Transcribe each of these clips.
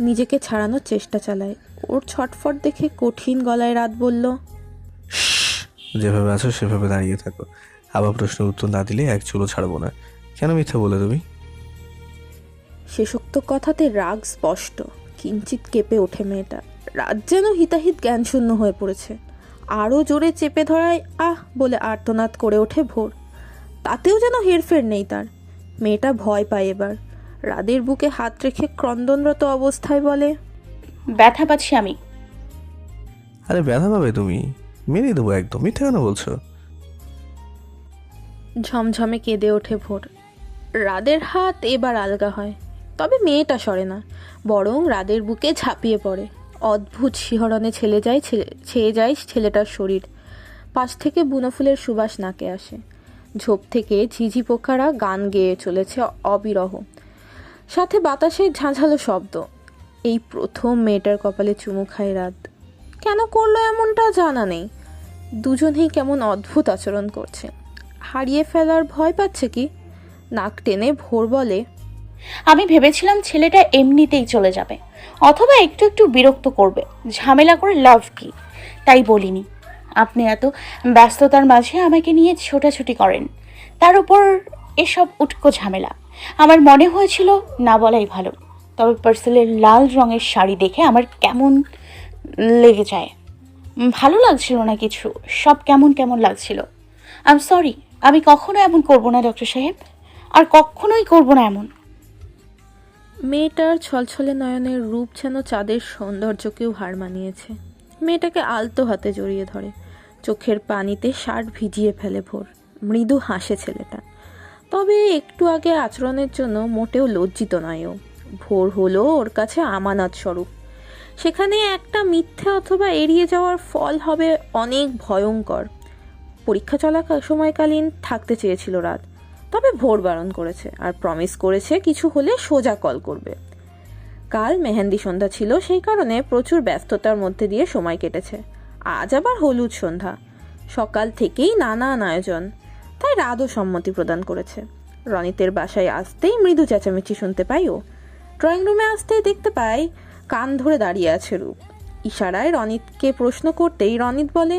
নিজেকে ছাড়ানোর চেষ্টা চালায়। ওর ছটফট দেখে কঠিন গলায় রাত বলল যেভাবে আছো সেভাবে দাঁড়িয়ে থাকো। আবার প্রশ্নের উত্তর না দিলে এক চুলো ছাড়বো না। কেন মিথ্যা বলে তুমি? শেষোক্ত কথাতে রাগ স্পষ্ট। কিঞ্চিত কেঁপে ওঠে মেয়েটা। রাত যেন হিতাহিত জ্ঞানশূন্য হয়ে পড়েছে। আরও জোরে চেপে ধরায় আহ! বলে আর্তনাদ করে ওঠে ভোর। তাতেও যেন হেরফের নেই তার। মেয়েটা ভয় পায় এবার। রাদের বুকে হাত রেখে ক্রন্দনরত অবস্থায় বলে ব্যথা পাচ্ছি আমি। আরে ব্যথা পাবে তুমি? মেরে দেবো একদম মিথ্যা কেন বলছো? ঝমঝমে কেঁদে ওঠে ভোর। রাদের হাত এবার আলগা হয় তবে মেয়েটা সরে না বরং রাদের বুকে ঝাঁপিয়ে পড়ে। অদ্ভুত শিহরণে ছেলে যায় ছেলে- ছেয়ে যায় ছেলেটার শরীর। পাশ থেকে বুনো ফুলের সুবাস নাকে আসে। ঝোপ থেকে ঝিঝি পোকারা গান গেয়ে চলেছে অবিরহ। সাথে বাতাসের ঝাঁঝালো শব্দ। এই প্রথম মেয়েটার কপালে চুমু খায় রাত। কেন করল এমনটা জানা নেই। দুজনেই কেমন অদ্ভুত আচরণ করছে। হারিয়ে ফেলার ভয় পাচ্ছে কি? নাক টেনে ভোর বলে, আমি ভেবেছিলাম ছেলেটা এমনিতেই চলে যাবে, অথবা একটু একটু বিরক্ত করবে, ঝামেলা করে লাভ কি? তাই বলিনি। আপনি এত ব্যস্ততার মাঝে আমাকে নিয়ে ছোটাছুটি করেন। তার উপর এসব উটকো ঝামেলা। আমার মনে হয়েছিল না বলাই ভালো। তবে পার্সেলের লাল রঙের শাড়ি দেখে আমার কেমন লেগে যায়। ভালো লাগছিল না কিছু, সব কেমন কেমন লাগছিল। আই সরি আমি কখনো এমন করব না, ডক্টর সাহেব। আর কখনোই করব না এমন। মেয়েটার ছলছলে নয়নের রূপ যেন চাঁদের সৌন্দর্যকেও হার মানিয়েছে। মেয়েটাকে আলতো হাতে জড়িয়ে ধরে। চোখের পানিতে শার্ট ভিজিয়ে ফেলে ভোর। মৃদু হাসে ছেলেটা। তবে একটু আগে আচরণের জন্য মোটেও লজ্জিত নয় ও। ভোর হলো ওর কাছে আমানত স্বরূপ। সেখানে একটা মিথ্যে অথবা এড়িয়ে যাওয়ার ফল হবে অনেক ভয়ঙ্কর। পরীক্ষা চলা সময়কালীন থাকতে চেয়েছিল রাত। তবে ভোর বারণ করেছে আর প্রমিস করেছে কিছু হলে সোজা কল করবে। কাল মেহেন্দি সন্ধ্যা ছিল, সেই কারণে প্রচুর ব্যস্ততার মধ্যে দিয়ে সময় কেটেছে। আজ আবার হলুদ সন্ধ্যা। সকাল থেকেই নানান আয়োজন। তাই রাতও সম্মতি প্রদান করেছে। রনিতের বাসায় আসতেই মৃদু চেঁচামেচি শুনতে পাই ও। ড্রয়িং রুমে আসতেই দেখতে পাই কান ধরে দাঁড়িয়ে আছে রূপ। ইশারায় রনিতকে প্রশ্ন করতেই রনিত বলে,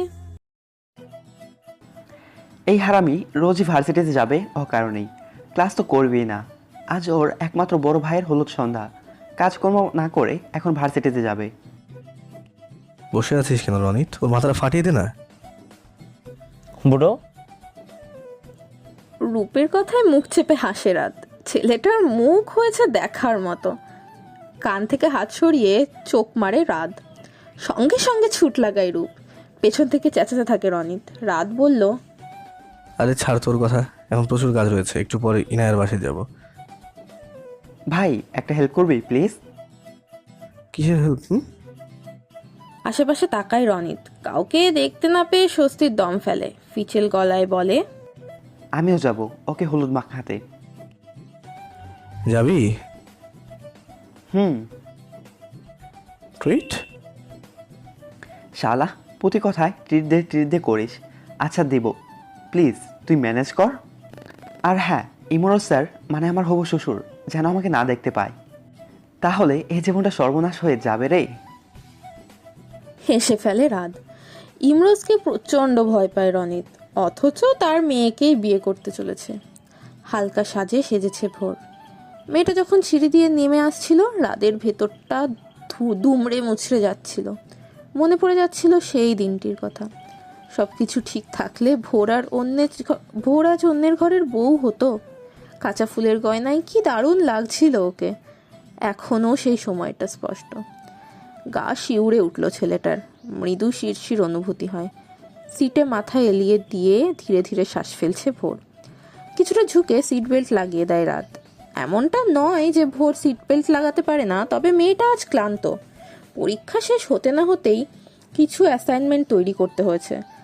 এই হারামি রোজই ভার্সিটিতে যাবে ও কারণেই ক্লাস তো করবেই না। আজ ওর একমাত্র বড় ভাইয়ের হলুদ সন্ধ্যা। কাজকর্ম না করে এখন ভার্সিটিতে যাবে। বসে আছিস কেন রনিত? ওর মাথাটা ফাটিয়ে দে না। বুড়ো? রূপের কথায় মুখ চেপে হাসে রাত। ছেলেটার মুখ হয়েছে দেখার মতো। কান থেকে হাত সরিয়ে চোখ মারে রাত। সঙ্গে সঙ্গে ছুট লাগায় রূপ। পেছন থেকে চেঁচাতে থাকে রনিত। রাত বলল আরে ছাড় তোর কথা এখন প্রচুর কাজ রয়েছে একটু পরে ইনায়ের বাসায় যাব। ভাই একটা হেল্প করবি প্লিজ কিসের হেল্প আশেপাশে তাকায় রনিত। কাউকে দেখতে না পেয়ে স্বস্তির দম ফেলে। ফিচেল গলায় বলে আমিও যাব ওকে হলুদ মাখাতে যাবি? হুম। ট্রিট শালা প্রতি কথায় ট্রিট দে ট্রিট দে করিস। আচ্ছা দেব। প্লিজ তুই ম্যানেজ কর। আর হ্যাঁ ইমরোজ স্যার মানে আমার হবু শ্বশুর। যেন আমাকে না দেখতে পায়। তাহলে এই জীবনটা সর্বনাশ হয়ে যাবে রে। হেসে ফেলে রাত ইমরোজকে প্রচণ্ড ভয় পায় রনিত, অথচ তার মেয়েকেই বিয়ে করতে চলেছে। হালকা সাজে সেজেছে ভোর। মেয়েটা যখন সিঁড়ি দিয়ে নেমে আসছিল রাদের ভেতরটা দুমড়ে মুছড়ে যাচ্ছিল। মনে পড়ে যাচ্ছিল সেই দিনটির কথা। সব কিছু ঠিক থাকলে ভোর আর অন্যের ভোর আজ অন্যের ঘরের বউ হতো। কাঁচা ফুলের গয়নায় কি দারুণ লাগছিল ওকে। এখনও সেই সময়টা স্পষ্ট। গা শিউড়ে উঠল ছেলেটার। মৃদু শিরশির অনুভূতি হয়। সিটে মাথা এলিয়ে দিয়ে ধীরে ধীরে শ্বাস ফেলছে ভোর। কিছুটা ঝুঁকে সিট বেল্ট লাগিয়ে দেয় রাত। এমনটা নয় যে ভোর সিট বেল্ট লাগাতে পারে না, তবে মেয়েটা আজ ক্লান্ত। পরীক্ষা শেষ হতে না হতেই কিছু অ্যাসাইনমেন্ট তৈরি করতে হয়েছে।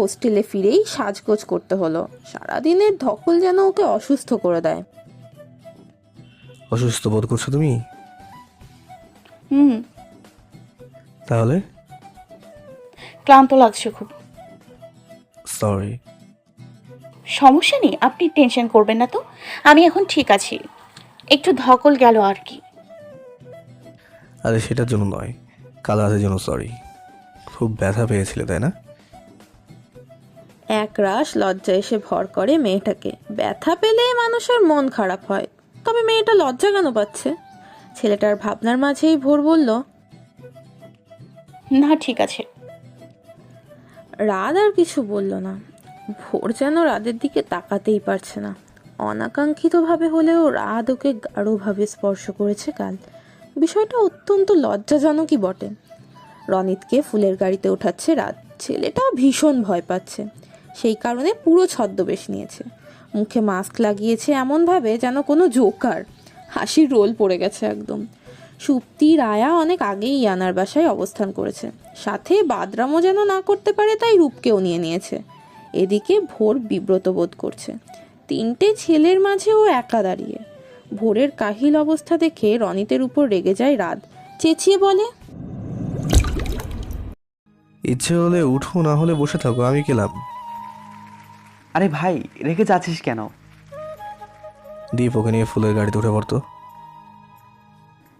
হোস্টেলে ফিরেই সাজগোজ করতে হলো। সারাদিনের ধকল যেন ওকে অসুস্থ করে দেয়। অসুস্থ বোধ করছ তুমি? হুম। তাহলে? ক্লান্ত লাগছে খুব। সরি সমস্যা নেই আপনি টেনশন করবেন না তো। আমি এখন ঠিক আছি। একটু ধকল গেল আর কি। আরে সেটার জন্য নয় কাল রাতের জন্য সরি খুব ব্যথা পেয়েছিলে তাই না? এক রাশ লজ্জা এসে ভর করে মেয়েটাকে। ব্যথা পেলে মানুষের মন খারাপ হয়। তবে মেয়েটা লজ্জা কেন পাচ্ছে? ছেলেটার ভাবনার মাঝেই ভোর বলল না ঠিক আছে। রাত আর কিছু বলল না। ভোর যেন রাদের দিকে তাকাতেই পারছে না। অনাকাঙ্ক্ষিতভাবে হলেও রাত ওকে গাঢ়ভাবে স্পর্শ করেছে কাল। বিষয়টা অত্যন্ত লজ্জাজনকই বটে। রনিতকে ফুলের গাড়িতে ওঠাচ্ছে রাত ছেলেটা ভীষণ ভয় পাচ্ছে। সেই কারণে পুরো ছদ্মবেশ নিয়েছে। মুখে মাস্ক লাগিয়েছে এমনভাবে যেন কোনো জোকার। হাসির রোল পড়ে গেছে একদম। সুপ্তি, রায়া অনেক আগেই ইয়ানার বাসায় অবস্থান করেছে। সাথে বাদরামও যেন না করতে পারে তাই রূপকেও নিয়ে নিয়েছে। এদিকে ভোর বিব্রত বোধ করছে। তিনটে ছেলের মাঝে ও একা দাঁড়িয়ে। ভোরের কাহিল অবস্থা দেখে রনিতের উপর রেগে যায় রাত। চেঁচিয়ে বলে, ইচ্ছে হলে উঠো, না হলে বসে থাকো, আমি গেলাম। আরে ভাই রেখে যাচ্ছিস কেন? দীপ ওকে নিয়ে ফুলের গাড়িতে উঠে পড়তো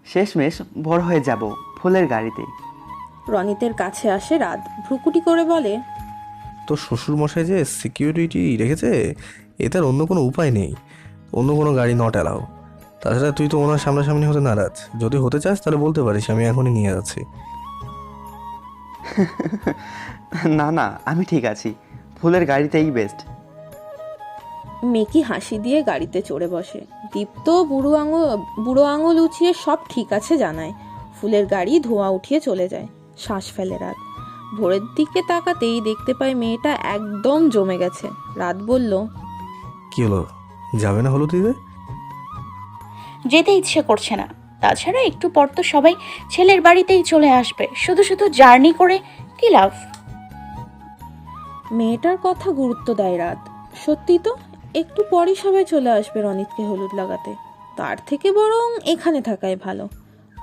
শেষমেশ বড় হয়ে যাব ফুলের গাড়িতে। রনিতের কাছে আসে রাত। ভ্রুকুটি করে বলে তোর শ্বশুর মশাই যে সিকিউরিটি রেখেছে এতে আর অন্য কোনো উপায় নেই। অন্য কোনো গাড়ি নট অ্যালাও তাছাড়া তুই তো ওনার সামনাসামনি হতে নারাজ। যদি হতে চাস তাহলে বলতে পারিস আমি এখনই নিয়ে যাচ্ছি। না না আমি ঠিক আছি। ফুলের গাড়িতেই বেস্ট মেকি হাসি দিয়ে গাড়িতে চড়ে বসে। দীপ্ত বুড়ো আঙুল বুড়ো আঙুল উঁচিয়ে সব ঠিক আছে জানায়। ফুলের গাড়ি ধোঁয়া উঠিয়ে চলে যায় শ্বাস ফেলে রাত। ভোরের দিকে তাকাতেই দেখতে পায় মেয়েটা একদম জমে গেছে। রাত বলল কি হলো? যাবে না হলো দিদি যেতে ইচ্ছে করছে না। তাছাড়া একটু পর তো সবাই ছেলের বাড়িতেই চলে আসবে। শুধু শুধু জার্নি করে কি লাভ? মেয়েটার কথা গুরুত্ব দেয় রাত। সত্যি তো? একটু পরই সবাই চলে আসবে রনিতকে হলুদ লাগাতে। তার থেকে বরং এখানে থাকাই ভালো।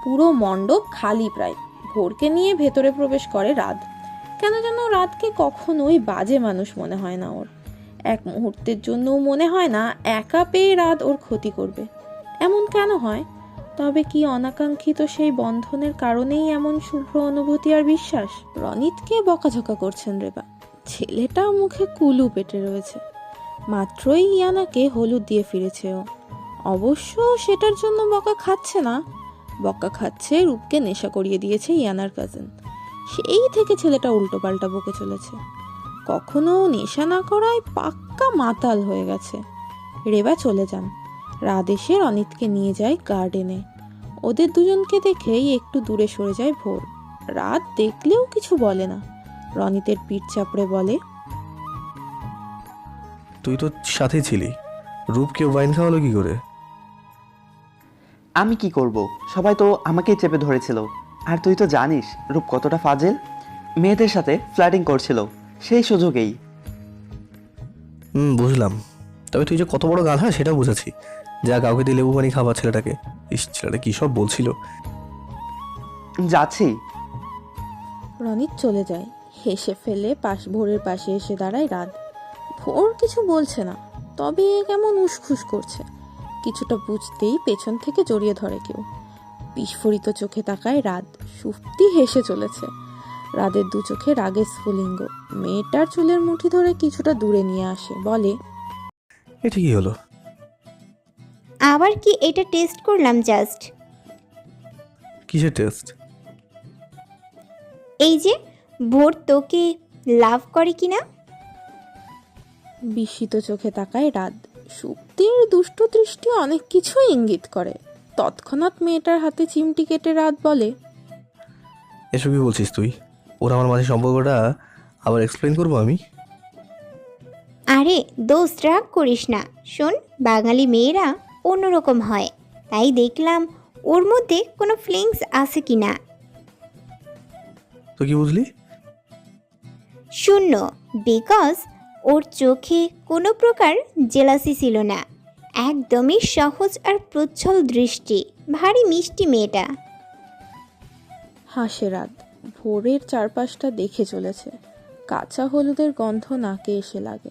পুরো মণ্ডপ খালি প্রায়। ভোরকে নিয়ে ভেতরে প্রবেশ করে রাত। কেন যেন রাতকে কখনোই বাজে মানুষ মনে হয় না ওর। এক মুহূর্তের জন্যও মনে হয় না একা পেয়ে রাত ওর ক্ষতি করবে। এমন কেন হয়? তবে কি অনাকাঙ্ক্ষিত সেই বন্ধনের কারণেই এমন শুভ্র অনুভূতি আর বিশ্বাস? রনিতকে বকাঝকা করছেন রেবা ছেলেটা মুখে কুলু পেটে রয়েছে। মাত্রই ইয়ানাকে হলুদ দিয়ে ফিরেছে ও অবশ্য সেটার জন্য বকা খাচ্ছে না। বকা খাচ্ছে রূপকে নেশা করিয়ে দিয়েছে ইয়ানার কাজিন সেই থেকে ছেলেটা উল্টো পাল্টা বকে চলেছে। কখনো নেশা না করায় পাক্কা মাতাল হয়ে গেছে। রেবা চলে যান। এসে অনিতকে নিয়ে যায় গার্ডেনে ওদের দুজনকে দেখেই একটু দূরে সরে যায় ভোর। রাত দেখলেও কিছু বলে না। রনিতের পিঠ চাপড়ে বলে তুই তো সাথেই ছিলি। রূপকে ওয়াইন খাওয়ালো কি করে? আমি কি করব? সবাই তো আমাকেই চেপে ধরেছিল। আর তুই তো জানিস রূপ কতটা ফাজেল। মেয়েদের সাথে ফ্ল্যাটিং করছিল। সেই সুযোগেই। হুম বুঝলাম। তবে তুই যে কত বড় গাধা সেটা বুঝেছি। যা কাউকে দিয়ে লেবু পানি খাবার ছেলেটাকে। ইস ছেলেটা কী সব বলছিল? যাচ্ছি। রনিত চলে যায়। হেসে ফেলে পাশ ভোরের পাশে এসে দাঁড়ায় রাত। ভোর কিছু বলছে না তবে কেমন উসখুস করছে। কিছুটা বুঝতেই পেছন থেকে জড়িয়ে ধরে কেউ। বিস্ফোরিত চোখে তাকায় রাত সুপ্তি হেসে চলেছে। রাদের দু চোখে রাগের স্ফুলিঙ্গ। মেয়েটার চুলের মুঠি ধরে কিছুটা দূরে নিয়ে আসে বলে এটা কি হলো? আবার কি এটা টেস্ট করলাম জাস্ট। কিসের টেস্ট? এই যে ভোর তোকে লাভ করে কি না বিস্মিত চোখে তাকায় রাত সুপ্তির দুষ্ট দৃষ্টি অনেক কিছু ইঙ্গিত করে। তৎক্ষণাৎ মেয়েটার হাতে চিমটি কেটে রাত বলে এসব কি বলছিস তুই? ওরা আমার মাঝে সম্পর্কটা আবার এক্সপ্লেন করব আমি? আরে দোস্ত রাগ করিস না। শোন বাঙালি মেয়েরা অন্যরকম হয়। তাই দেখলাম ওর মধ্যে কোনো ফিলিংস আছে কি না। তো কি বুঝলি? শূন্য বিকজ ওর চোখে কোনো প্রকার জেলাসি ছিল না। একদমই সহজ আর প্রচ্ছল দৃষ্টি, ভারী মিষ্টি মেয়েটা। হাসে রাত, ভোরের চারপাশটা দেখে চলেছে। কাঁচা হলুদের গন্ধ নাকে এসে লাগে।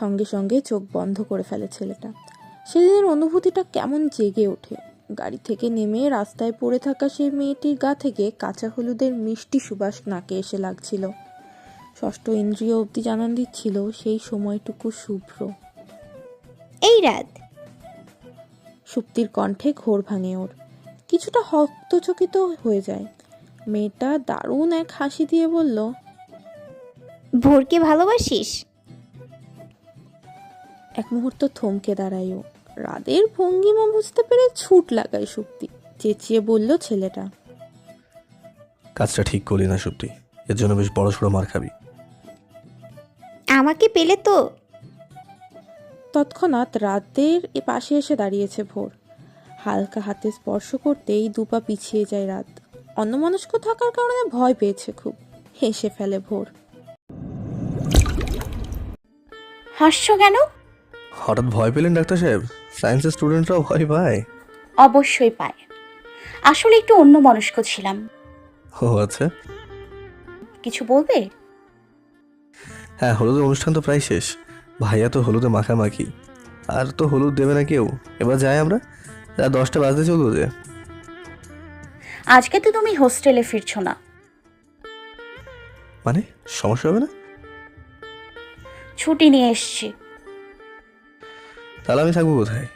সঙ্গে সঙ্গে চোখ বন্ধ করে ফেলে ছেলেটা। সেদিনের অনুভূতিটা কেমন জেগে ওঠে। গাড়ি থেকে নেমে রাস্তায় পড়ে থাকা সেই মেয়েটির গা থেকে কাঁচা হলুদের মিষ্টি সুবাস নাকে এসে লাগছিল। ষষ্ঠ ইন্দ্রিয় অবধি জানান দিচ্ছিল সেই সময়টুকু শুভ্র। এই রাত। সুপ্তির কণ্ঠে ঘোর ভাঙে ওর। কিছুটা হক্তচকিত হয়ে যায়। মেয়েটা দারুণ এক হাসি দিয়ে বলল ভোরকে ভালোবাসিস? এক মুহূর্ত থমকে দাঁড়ায় ও। রাদের ভঙ্গিমা বুঝতে পেরে ছুট লাগায় সুপ্তি। চেঁচিয়ে বলল ছেলেটা কাজটা ঠিক করলি না সুপ্তি। এর জন্য বেশ বড় সড়ো মার খাবি। আমাকে পেলে তো। তৎক্ষণাৎ রাতের এ পাশে এসে দাঁড়িয়েছে ভোর। হালকা হাতে স্পর্শ করতেই দুপা পিছিয়ে যায় রাত। অন্যমনস্ক থাকার কারণে ভয় পেয়েছে খুব। হেসে ফেলে ভোর। হাসছো কেন? হঠাৎ ভয় পেলেন ডাক্তার সাহেব? সায়েন্সের স্টুডেন্টরাও ভয় পায়? অবশ্যই পায়। আসলে একটু অন্য মনস্ক ছিলাম। ও আচ্ছা। কিছু বলবে? হ্যাঁ হলুদের অনুষ্ঠান তো প্রায় শেষ। ভাইয়া তো হলুদে মাখামাখি। আর তো হলুদ দেবে না কেউ। এবার যাই আমরা। রাত দশটা বাজতে চলবো যে। আজকে তো তুমি হোস্টেলে ফিরছো না। মানে? সমস্যা হবে না? ছুটি নিয়ে এসছি। তাহলে আমি থাকব কোথায়?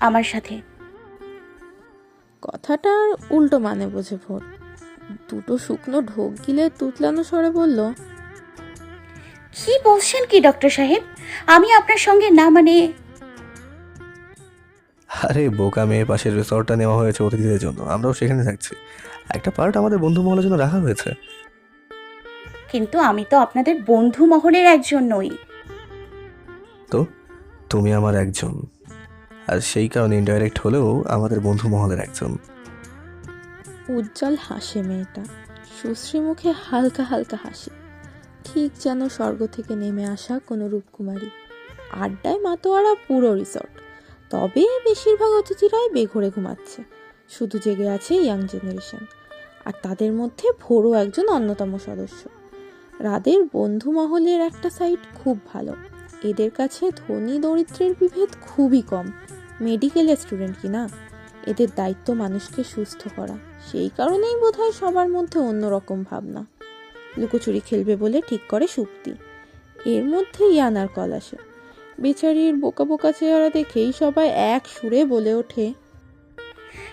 আমার সাথে। কথাটার উল্টো মানে বোঝে ভোর দুটো শুকনো ঢোক গিলে তুতলানো স্বরে বলল কি বলছেন কি ডক্টর সাহেব? আমি আপনার সঙ্গে না মানে আরে বোকা মেয়ে পাশের রিসর্টটা নেওয়া হয়েছে অতিথিদের জন্য। আমরাও সেখানে থাকছি। একটা পার্ট আমাদের বন্ধু মহলের জন্য রাখা হয়েছে। কিন্তু আমি তো আপনাদের বন্ধু মহলের একজন নই। তো? তুমি আমার একজন। আর সেই কারণে ইনডাইরেক্ট হলেও আমাদের বন্ধু মহলের একজন। উজ্জ্বল হাসে মেয়েটা। সুশ্রী মুখে হালকা হালকা হাসি। ঠিক যেন স্বর্গ থেকে নেমে আসা কোনো রূপকুমারী। আড্ডায় মাতোয়ারা পুরো রিসর্ট। তবে বেশিরভাগ অতিথিরাই বেঘরে ঘুমাচ্ছে। শুধু জেগে আছে ইয়াং জেনারেশন। আর তাদের মধ্যে ভোরও একজন অন্যতম সদস্য। রাদের বন্ধু মহলের একটা সাইড খুব ভালো। এদের কাছে ধনী দরিদ্রের বিভেদ খুবই কম। মেডিকেলের স্টুডেন্ট কি না? এদের দায়িত্ব মানুষকে সুস্থ করা। সেই কারণেই বোধহয় সবার মধ্যে অন্যরকম ভাবনা। লুকোচুরি খেলবে বলে ঠিক করে সুক্তি এর মধ্যে ইয়ানার কল আসে। বেচারির বোকা বোকা চেহারা দেখেই সবাই এক সুরে বলে ওঠে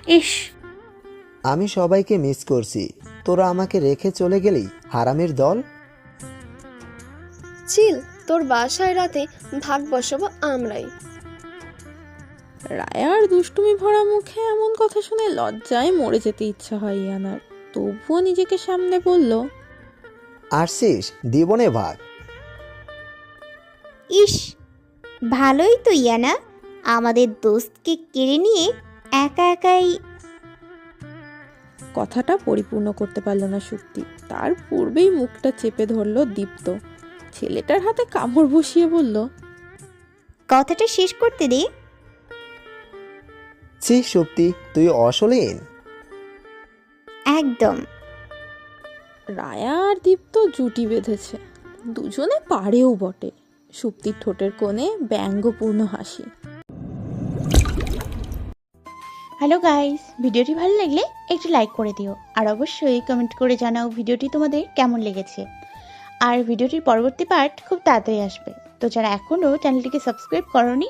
ইস আমি সবাইকে মিস করছি। তোরা আমাকে রেখে চলে গেলি হারামের দল? চিল তোর বাসায় রাতে ভাগ বসাবো আমরাই। রায়ার দুষ্টুমি ভরা মুখে এমন কথা শুনে লজ্জায় মরে যেতে ইচ্ছা হয় ইয়ানার। তবুও নিজেকে সামনে বলল আসছিস দিবনে ভাগ। ইস ভালোই তো ইয়ানা। আমাদের দোস্তকে কেড়ে নিয়ে একা একাই কথাটা পরিপূর্ণ করতে পারল না সুক্তি তার পূর্বেই মুখটা চেপে ধরল দীপ্ত। ছেলেটার হাতে কামড় বসিয়ে বলল কথাটা শেষ করতে দে। ছি সত্যি তুই অশলীন। একদম। রায়া আর দীপ্ত জুটি বেঁধেছে। দুজনে পারেও বটে। সুপ্তির ঠোঁটের কোণে ব্যঙ্গপূর্ণ হাসি। হ্যালো গাইস ভিডিওটি ভালো লাগলে একটু লাইক করে দিও। আর অবশ্যই কমেন্ট করে জানাও ভিডিওটি তোমাদের কেমন লেগেছে। আর ভিডিওটির পরবর্তী পার্ট খুব তাড়াতাড়ি আসবে। তো যারা এখনও চ্যানেলটিকে সাবস্ক্রাইব করনি